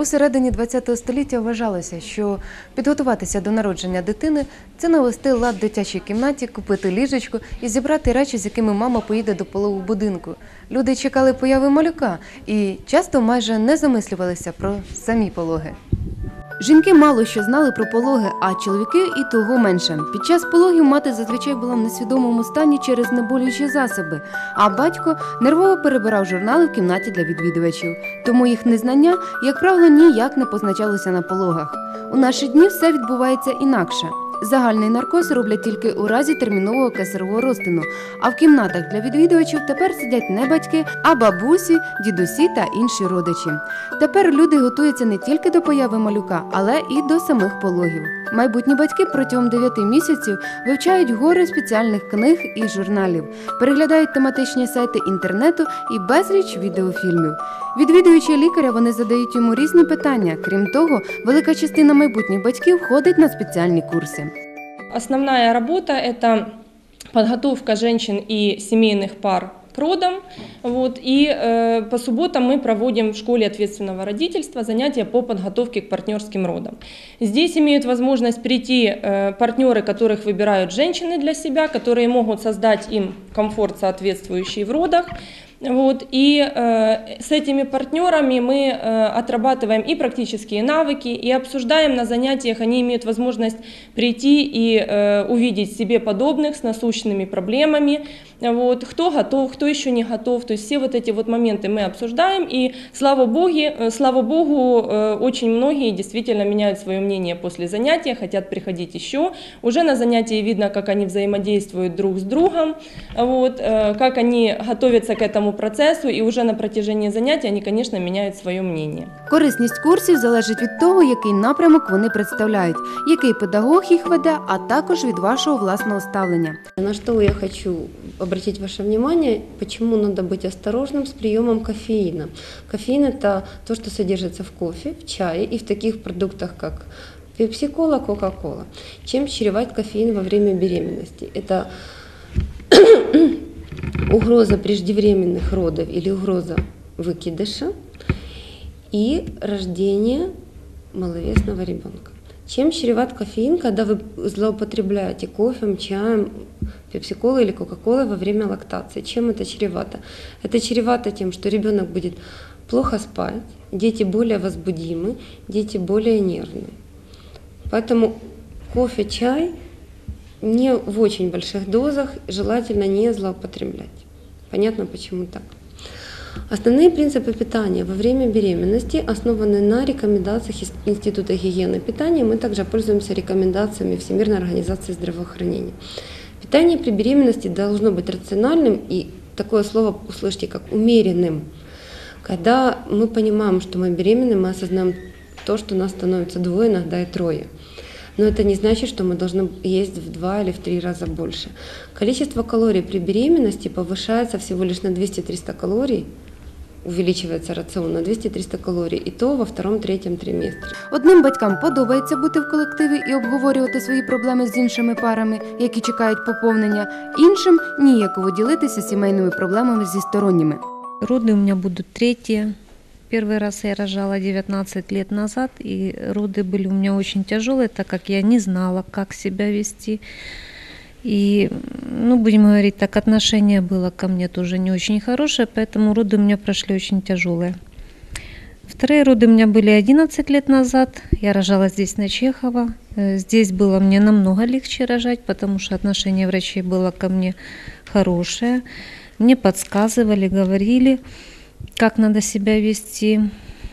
У середині ХХ століття вважалося, що підготуватися до народження дитини це навести лад в дитячій кімнаті, купити ліжечко і зібрати речі, з якими мама поїде до пологу будинку. Люди чекали появи малюка і часто майже не замислювалися про самі пологи. Жінки мало що знали про пологи, а чоловіки і того менше. Під час пологів мати зазвичай була в несвідомому стані через неболючі засоби, а батько нервово перебирав журнали в кімнаті для відвідувачів. Тому їх незнання, як правило, ніяк не позначалося на пологах. У наші дні все відбувається інакше. Загальний наркоз роблять тільки у разі термінового кесарового розтину, а в кімнатах для відвідувачів тепер сидять не батьки, а бабусі, дідусі та інші родичі. Тепер люди готуються не тільки до появи малюка, але і до самих пологів. Майбутні батьки протягом 9 місяців вивчають гори спеціальних книг і журналів, переглядають тематичні сайти інтернету і безліч відеофільмів. Відвідуючи лікаря, вони задають йому різні питання. Крім того, велика частина майбутніх батьків ходить на спеціальні курси. Основная работа – это подготовка женщин и семейных пар к родам. Вот, и э, по субботам мы проводим в школе ответственного родительства занятия по подготовке к партнерским родам. Здесь имеют возможность прийти э, партнеры, которых выбирают женщины для себя, которые могут создать им комфорт, соответствующий в родах. Вот, и э, с этими партнерами мы э, отрабатываем и практические навыки, и обсуждаем на занятиях, они имеют возможность прийти и э, увидеть себе подобных с насущными проблемами, вот, кто готов, кто еще не готов, то есть все вот эти вот моменты мы обсуждаем, и слава, боги, э, слава богу, э, очень многие действительно меняют свое мнение после занятия, хотят приходить еще, уже на занятии видно, как они взаимодействуют друг с другом, вот, э, как они готовятся к этому процессу, и уже на протяжении занятий они, конечно, меняют свое мнение. Корисність курсів залежить від того, який напрямок вони представляють, який педагог їх веде, а також від вашого власного ставлення. На что я хочу обратить ваше внимание, почему надо быть осторожным с приемом кофеина. Кофеин это то, что содержится в кофе, в чае и в таких продуктах, как пепси-кола, кока-кола. Чем чреват кофеин во время беременности? Это угроза преждевременных родов или угроза выкидыша и рождение маловесного ребенка. Чем чреват кофеин, когда вы злоупотребляете кофе, чаем, пепси-колой или кока-колой во время лактации? Чем это чревато? Это чревато тем, что ребенок будет плохо спать, дети более возбудимы, дети более нервные. Поэтому кофе, чай не в очень больших дозах желательно не злоупотреблять. Понятно, почему так. Основные принципы питания во время беременности основаны на рекомендациях из Института гигиены питания. Мы также пользуемся рекомендациями Всемирной организации здравоохранения. Питание при беременности должно быть рациональным и такое слово услышите как умеренным. Когда мы понимаем, что мы беременны, мы осознаем то, что нас становится двое, иногда и трое. Но это не значит, что мы должны есть в два или в три раза больше. Количество калорий при беременности повышается всего лишь на 200-300 калорий, увеличивается рацион на 200-300 калорий, и то во втором-третьем триместре. Одним батькам подобається бути в колективі і обговорювати свої проблеми з іншими парами, які чекають поповнення, іншим ніяково ділитися сімейними проблемами зі сторонніми. Роды у меня будут третьи. Первый раз я рожала 19 лет назад, и роды были у меня очень тяжелые, так как я не знала, как себя вести. И, ну, будем говорить так, отношение было ко мне тоже не очень хорошее, поэтому роды у меня прошли очень тяжелые. Вторые роды у меня были 11 лет назад. Я рожала здесь, на Чехова. Э, Здесь было мне намного легче рожать, потому что отношение врачей было ко мне хорошее. Мне подсказывали, говорили, как надо себя вести.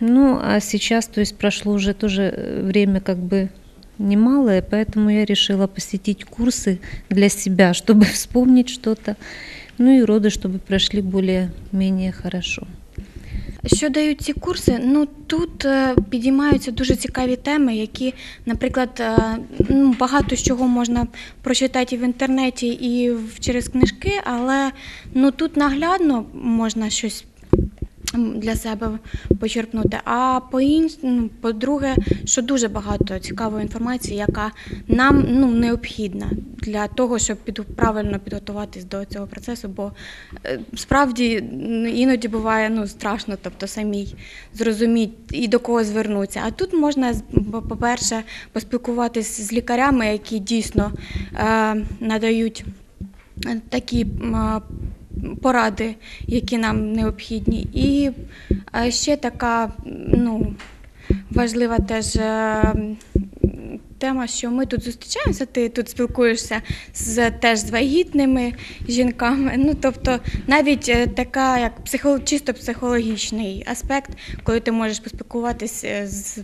Ну, а сейчас, то есть прошло уже тоже э, время как бы немалое, поэтому я решила посетить курсы для себя, чтобы вспомнить что-то. Ну и роды, чтобы прошли более-менее хорошо. Що дають ці курси? Ну тут е, підіймаються дуже цікаві теми, які, наприклад, е, ну, багато з чого можна прочитати і в інтернеті і в- через книжки, але ну тут наглядно можна щось м, для себе почерпнути. А по інш... ну, по-друге, що дуже багато цікавої інформації, яка нам ну, необхідна для того, щоб під... правильно підготуватись до цього процесу. Бо е, справді іноді буває ну, страшно, тобто самій зрозуміти і до кого звернутися. А тут можна, по-перше, поспілкуватись з лікарями, які дійсно е, надають е, такі а, поради, які нам необхідні. І е, ще така ну, важлива теж е, тема, що ми тут зустрічаємося, ти тут спілкуєшся з теж з вагітними жінками. Ну, тобто, навіть е, така, як психо, чисто психологічний аспект, коли ти можеш поспілкуватися з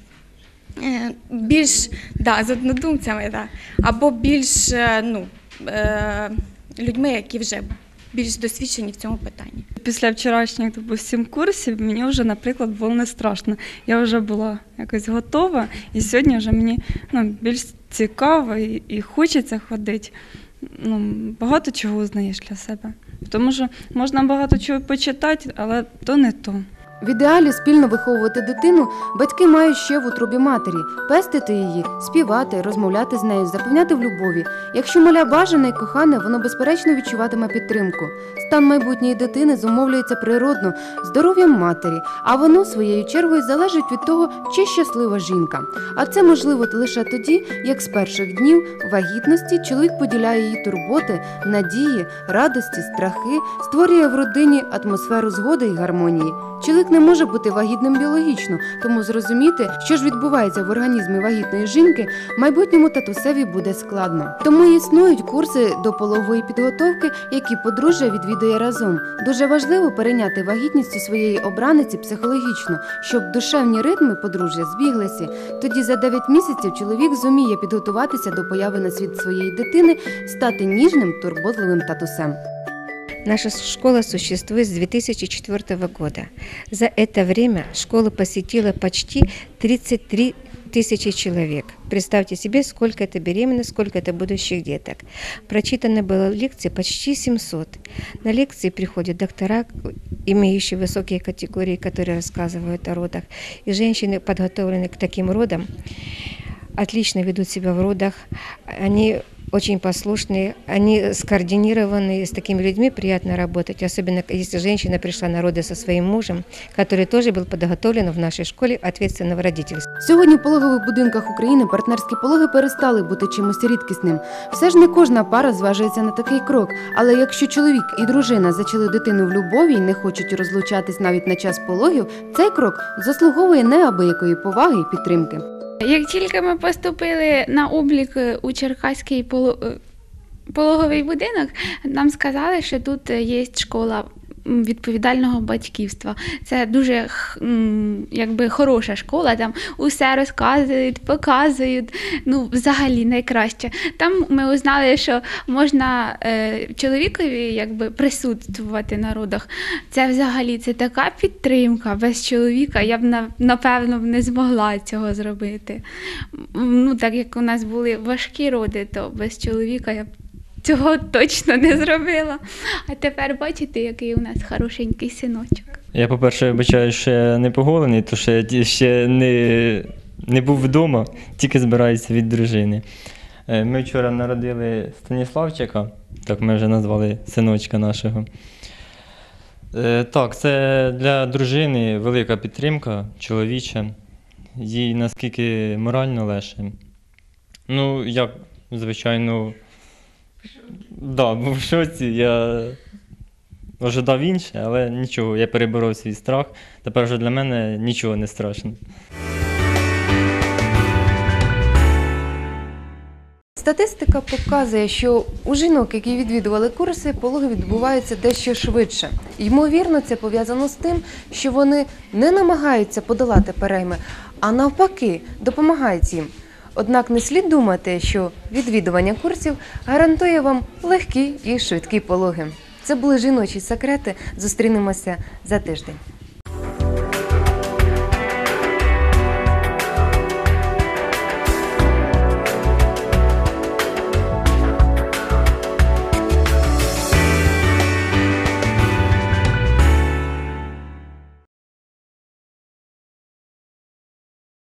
більш да, з однодумцями, да, або більш ну, людьми, які вже більш досвідчені в цьому питанні. Після вчорашніх, допустим, курсів мені вже, наприклад, було не страшно. Я вже була якось готова, і сьогодні вже мені ну, більш цікаво і, і хочеться ходити. Ну, багато чого узнаєш для себе. Тому що можна багато чого почитати, але то не то. В ідеалі спільно виховувати дитину батьки мають ще в утробі матері, пестити її, співати, розмовляти з нею, запевняти в любові. Якщо маля бажане і кохане, воно безперечно відчуватиме підтримку. Стан майбутньої дитини зумовлюється природно здоров'ям матері, а воно своєю чергою залежить від того, чи щаслива жінка. А це можливо лише тоді, як з перших днів вагітності чоловік поділяє її турботи, надії, радості, страхи, створює в родині атмосферу згоди і гармонії. Чоловік не може бути вагітним біологічно, тому зрозуміти, що ж відбувається в організмі вагітної жінки, майбутньому татусеві буде складно. Тому існують курси до пологової підготовки, які подружжя відвідує разом. Дуже важливо перейняти вагітність у своєї обраниці психологічно, щоб душевні ритми подружжя збіглися. Тоді за 9 місяців чоловік зуміє підготуватися до появи на світ своєї дитини, стати ніжним, турботливим татусем. Наша школа существует с 2004 года. За это время школу посетило почти 33 тысячи человек. Представьте себе, сколько это беременных, сколько это будущих деток. Прочитано было лекций почти 700. На лекции приходят доктора, имеющие высокие категории, которые рассказывают о родах. И женщины, подготовленные к таким родам, отлично ведут себя в родах. Они очень послушные, они скоординированные, с такими людьми приятно работать, особенно если женщина пришла на роды со своим мужем, который тоже был подготовлен в нашей школе ответственного родительства. Сьогодні в пологових будинках України партнерські пологи перестали бути чимось рідкісним. Все ж не кожна пара зважується на такий крок. Але якщо чоловік і дружина зачали дитину в любові і не хочуть розлучатись навіть на час пологів, цей крок заслуговує неабиякої поваги і підтримки. Як тільки ми поступили на облік е, у Черкаський поло- е, пологовий будинок, нам сказали, що тут е, є школа відповідального батьківства. Це дуже якби хороша школа, там усе розказують, показують. Ну, взагалі найкраще. Там ми узнали, що можна е, чоловікові якби присутствувати на родах. Це взагалі це така підтримка. Без чоловіка я б напевно не змогла цього зробити. Ну, так як у нас були важкі роди, то без чоловіка я б цього точно не зробила. А тепер бачите, який у нас хорошенький синочок. Я, по-перше, вибачаю, що я не поголений, тому що я ще не, не був вдома, тільки збираюся від дружини. Е, Ми вчора народили Станіславчика, так ми вже назвали синочка нашого. Е, Так, це для дружини велика підтримка чоловіча. Їй наскільки морально легше. Ну, я, звичайно, да, був в шоці. Я ожидав інше, але нічого, я переборов свій страх. Тепер вже для мене нічого не страшно. Статистика показує, що у жінок, які відвідували курси, пологи відбуваються дещо швидше. Ймовірно, це пов'язано з тим, що вони не намагаються подолати перейми, а навпаки, допомагають їм. Однак не слід думати, що відвідування курсів гарантує вам легкі і швидкі пологи. Це були жіночі секрети. Зустрінемося за тиждень.